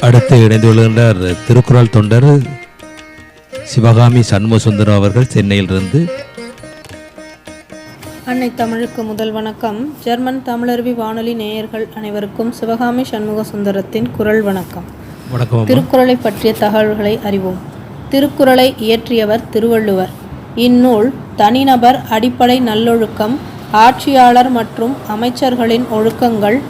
அடுத்து இணைந்து கொள்கின்றார் திருக்குறள் தொண்டர் சிவகாமி சண்முகசுந்தரம் அவர்கள் சென்னையிலிருந்து. அன்னை தமிழுக்கு முதல் வணக்கம். ஜெர்மன் தமிழருவி வானொலி நேயர்கள் அனைவருக்கும் சிவகாமி சண்முக சுந்தரத்தின் குரல் வணக்கம். வணக்கம். திருக்குறளை பற்றிய தகவல்களை அறிவோம். திருக்குறளை இயற்றியவர் திருவள்ளுவர். இந்நூல் தனிநபர் அடிப்படை நல்லொழுக்கம் ஆட்சியாளர் மற்றும் அமைச்சர்களின் ஒழுக்கங்கள்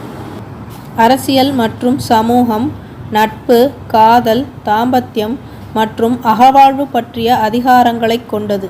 அரசியல் மற்றும் சமூகம் நட்பு காதல் தாம்பத்தியம் மற்றும் அகவாழ்வு பற்றிய அதிகாரங்களைக் கொண்டது.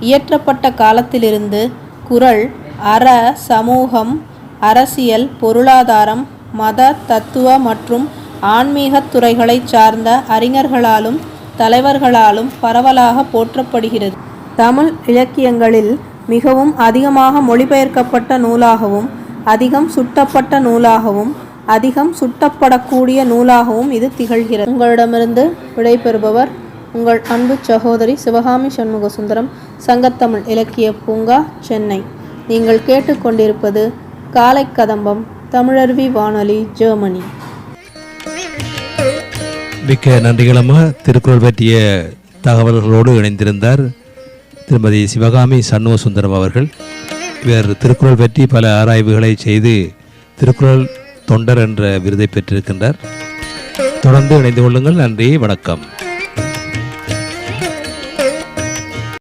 இயற்றப்பட்ட காலத்திலிருந்து குரல் அற சமூகம் அரசியல் பொருளாதாரம் மத தத்துவ மற்றும் ஆன்மீகத் துறைகளைச் சார்ந்த அறிஞர்களாலும் தலைவர்களாலும் பரவலாக போற்றப்படுகிறது. தமிழ் இலக்கியங்களில் மிகவும் அதிகமாக மொழிபெயர்க்கப்பட்ட நூலாகவும் அதிகம் சுட்டப்பட்ட நூலாகவும் அதிகம் சுட்டப்படக்கூடிய நூலாகவும் இது திகழ்கிறது. உங்களிடமிருந்து விடைபெறுபவர் உங்கள் அன்பு சகோதரி சிவகாமி சண்முக சுந்தரம் சங்கத்தமிழ் இலக்கிய பூங்கா சென்னை. நீங்கள் கேட்டுக்கொண்டிருப்பது காலை கதம்பம் தமிழருவி வானொலி ஜெர்மனி. மிக்க நன்றிகளமாக திருக்குறள் பற்றிய தகவல்களோடு இணைந்திருந்தார் திருமதி சிவகாமி சண்முகசுந்தரம் அவர்கள். இவர் திருக்குறள் பற்றி பல ஆராய்வுகளை செய்து திருக்குறள் தொண்டர் என்ற விருதை பெற்றிருக்கின்றார். தொடர்ந்து இணைந்து கொள்ளுங்கள். நன்றி வணக்கம்.